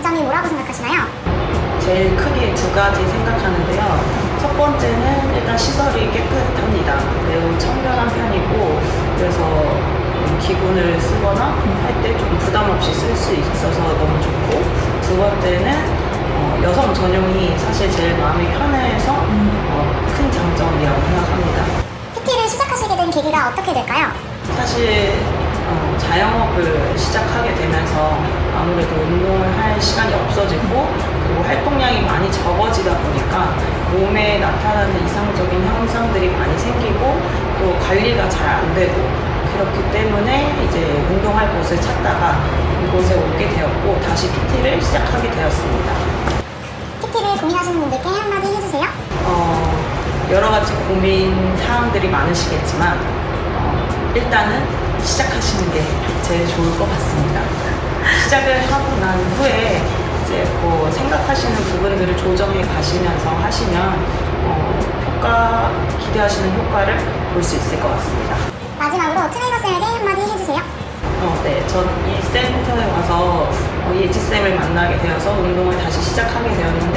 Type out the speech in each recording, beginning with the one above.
장점이 뭐라고 생각하시나요? 제일 크게 두 가지 생각하는데요. 첫 번째는 일단 시설이 깨끗합니다. 매우 청결한 편이고 그래서 음, 기구를 쓰거나 할 때 좀 부담 없이 쓸 수 있어서 너무 좋고 두 번째는 어, 여성 전용이 사실 제일 마음이 편해서 어, 큰 장점이라고 생각합니다. PT를 시작하시게 된 계기가 어떻게 될까요? 사실 어, 자영업을 시작하게 되면서 아무래도 운동을 할 시간이 없어지고 그리고 활동량이 많이 적어지다 보니까 몸에 나타나는 이상적인 현상들이 많이 생기고 또 관리가 잘 안 되고 그렇기 때문에 이제 운동할 곳을 찾다가 이곳에 오게 되었고 다시 PT를 시작하게 되었습니다. PT를 고민하시는 분들께 한마디 해주세요. 어, 여러 가지 고민 사항들이 많으시겠지만 어, 일단은 시작하시는 게 제일 좋을 것 같습니다. 시작을 하고 난 후에 이제 뭐 생각하시는 부분들을 조정해 가시면서 하시면 어, 효과 기대하시는 효과를 볼 수 있을 것 같습니다. 마지막으로 트레이너 쌤에게 한마디 해주세요. 어, 네. 전 이 센터에 와서 어, 예지 쌤을 만나게 되어서 운동을 다시 시작하게 되었는데,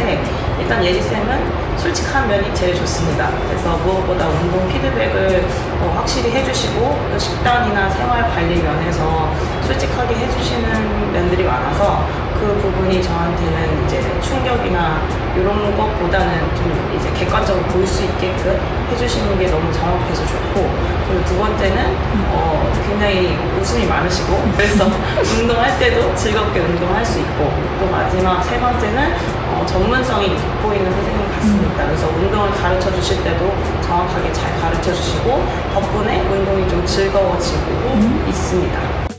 일단 예지쌤은 솔직한 면이 제일 좋습니다. 그래서 무엇보다 운동 피드백을 어, 확실히 해주시고, 또 식단이나 생활 관리 면에서 솔직하게 해주시는 면들이 많아서 그 부분이 저한테는 이제 충격이나 이런 것보다는 좀 이제 객관적으로 볼 수 있게끔 해주시는 게 너무 정확해서 좋고 그리고 두 번째는 어, 굉장히 웃음이 많으시고 그래서 운동할 때도 즐겁게 운동할 수 있고 또 마지막 세 번째는 어, 전문성이 돋보이는 선생님 같습니다. 그래서 운동을 가르쳐 주실 때도 정확하게 잘 가르쳐 주시고 덕분에 운동이 좀 즐거워지고 있습니다.